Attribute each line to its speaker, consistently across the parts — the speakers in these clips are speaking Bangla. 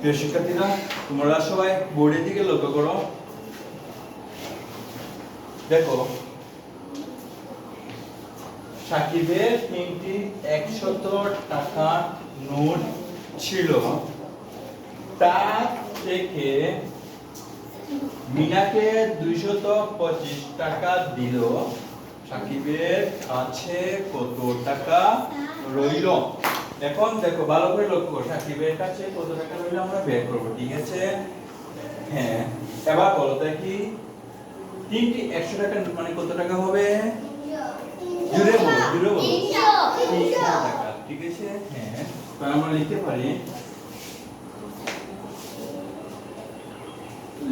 Speaker 1: প্রিয় শিক্ষার্থীরা, তোমরা সবাই বোর্ডের দিকে লক্ষ্য করো। দেখো, সাকিবের তিনটি একশত টাকা নোট ছিল। তার থেকে মিনাকে দুইশত পঁচিশ টাকা দিল। সাকিবের কাছে কত টাকা রইল? এখন দেখো, ভালো করে লক্ষ্য সাকিবের কাছে কত টাকা রইল আমরা বের করব, ঠিক আছে? হ্যাঁ এবার বলো দেখি তিনটি একশো টাকা মানে কত টাকা হবে? জুড়ে বলো জুড়ে বলো। টাকা, ঠিক আছে? হ্যাঁ আমরা লিখতে পারি।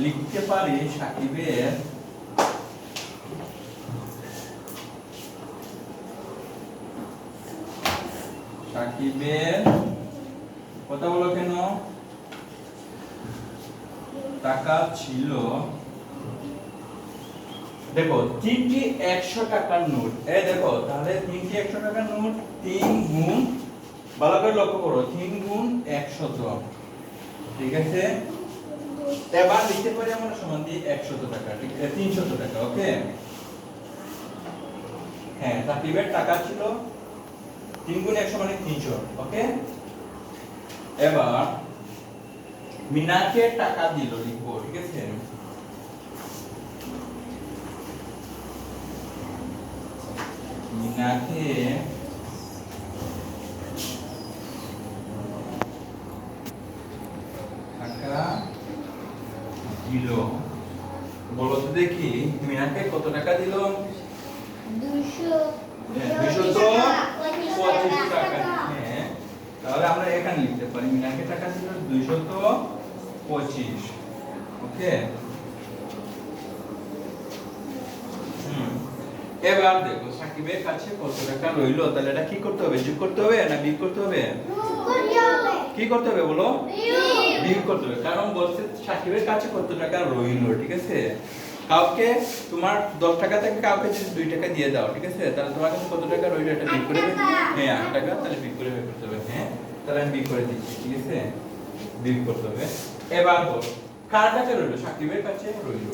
Speaker 1: লিখতে পারি সাকিবের সাকিবের কথা বলো কেন? টাকা ছিল। দেখো, তিনটি একশো টাকার নোট। এই দেখো, তাহলে তিনটি একশো টাকার নোট, তিন গুণ, ভালো করে লক্ষ্য করো, তিন গুণ একশত ঠিক আছে? এবার লিখতে পারি আমরা সমান দিয়ে একশত টাকা, ঠিক আছে? তিনশত টাকা ওকে হ্যাঁ সাকিবের টাকা ছিল? তিন গুণ একশো মানে তিনশো ওকে এবার মিনাকে টাকা দিল লিখব ঠিক আছে? মিনাকে টাকা দিল। তো দেখি মিনাকে কত টাকা দিল? হ্যাঁ, দুইশত পঁচিশ টাকা। হ্যাঁ তাহলে আমরা এখানে লিখতে পারি মিনাকে টাকা ছিল? দুইশত পঁচিশ। ওকে? এবার দেখো সাকিবের কাছে কত টাকা রইল? তাহলে এটা কি করতে হবে? যোগ করতে হবে না বিয়োগ করতে হবে? কি করতে হবে বলো? বিয়োগ করতে হবে। কারণ বলছে সাকিবের কাছে কত টাকা রইল ঠিক আছে? কাউকে তোমার দশ টাকা থেকে কাউকে যদি দুই টাকা দিয়ে দাও ঠিক আছে? তাহলে তোমার কাছে কত টাকা রইল এটা বিয়োগ করে হ্যাঁ আট টাকা তাহলে বিয়োগ করে বের করতে হবে হ্যাঁ? তাহলে আমি বিয়োগ করে দিচ্ছি ঠিক আছে? বিয়োগ করতে হবে। এবার বল কার কাছে রইল? সাকিবের কাছে রইল?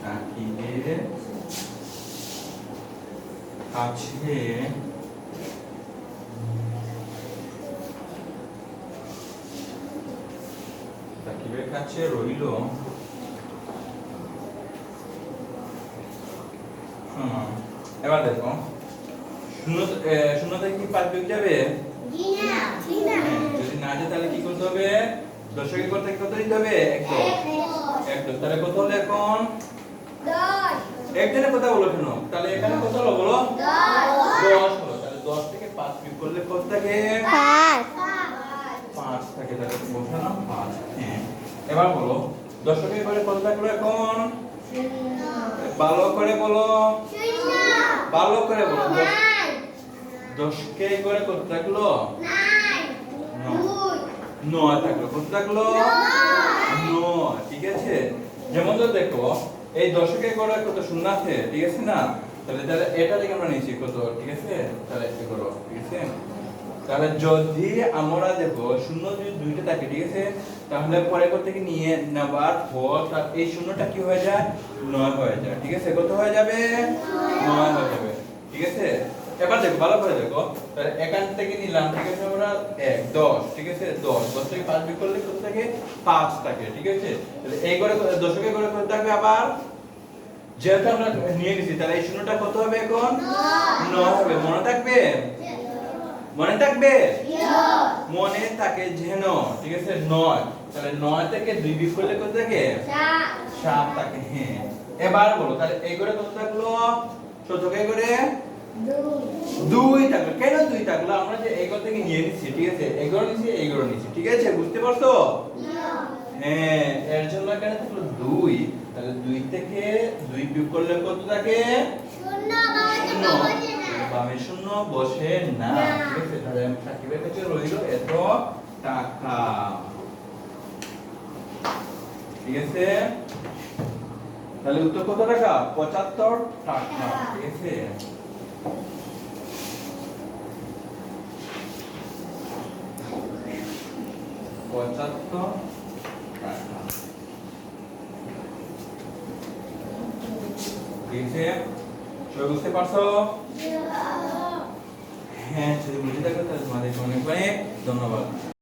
Speaker 1: সাকিবের কাছে সাকিবের কাছে রইল? এবার দেখো। শূন্য থেকে কি পাঁচ বিয়োগ যাবে হ্যাঁ, যদি না যায় তাহলে কি করতে হবে? দশকে করতে কত দিতে হবে? এক দশ। এক তাহলে কত হলো এখন? একজনের কথা বলো কেন? তাহলে এখানে কত হলো বলো? দশ। হলো। তাহলে দশ থেকে পাঁচ বিয়োগ করলে কত থাকে? পাঁচ। থাকে বলছো না পাঁচ হ্যাঁ। এবার বলো দশকে করে কত থাকল এখন ভালো করে বলো। ভালো করে বলো। দশকে করে কত থাকল নয়। থাকল কত থাকল নয়, ঠিক আছে? যেমন তো দেখো, এই দশকে করে কত শূন্য আছে ঠিক আছে না? তাহলে তাহলে এটা থেকে আমরা নিয়েছি কত, ঠিক আছে? তাহলে একটু করো, ঠিক আছে? তাহলে যদি আমরা দেখো শূন্য যদি দুইটা থাকে ঠিক আছে? তাহলে পরে কর থেকে নিয়ে নেবার পর এই শূন্যটা কি হয়ে যায়? নয় হয়ে যায় ঠিক আছে? কত হয়ে যাবে? নয় হয়ে যাবে ঠিক আছে? এবার দেখো ভালো করে দেখো। তাহলে এখান থেকে নিলাম ঠিক আছে আমরা? এক দশ ঠিক আছে? দশ দশ থেকে পাঁচ বিয়োগ করলে কত থাকে? পাঁচ থাকে ঠিক আছে? তাহলে এই করে দশকে করে কত থাকবে আবার? যেহেতু আমরা নিয়ে নিছি তাহলে এই শূন্যটা কত হবে এখন? নয় হবে মনে থাকবে? মনে থাকবে? মনে থাকে যেন ঠিক আছে? নয়। তাহলে নয় থেকে দুই বিয়োগ করলে কত থাকে? সাত। থাকে হ্যাঁ। এবার বলো তাহলে এই করে কত থাকল? শতকে করে? দুই। থাকল। কেন দুই থাকল? আমরা যে থেকে নিয়ে নিচ্ছি ঠিক আছে? এগুলো নিচ্ছি এগুলো নিচ্ছি ঠিক আছে? বুঝতে পারছ? হ্যাঁ এর জন্য এখানে থাকল দুই। তাহলে দুই থেকে দুই বিয়োগ করলে কত থাকে? শূন্য বামে শূন্য বসে না। ঠিক আছে তাহলে সাকিবের কাছে রইল এত টাকা। ঠিক আছে তাহলে উত্তর কত টাকা? পঁচাত্তর টাকা। হ্যাঁ। ঠিক আছে পঁচাত্তর টাকা। ঠিক আছে সবাই বুঝতে পারছ? হ্যাঁ যদি বুঝে থাকো তাহলে তোমাদেরকে অনেক অনেক ধন্যবাদ।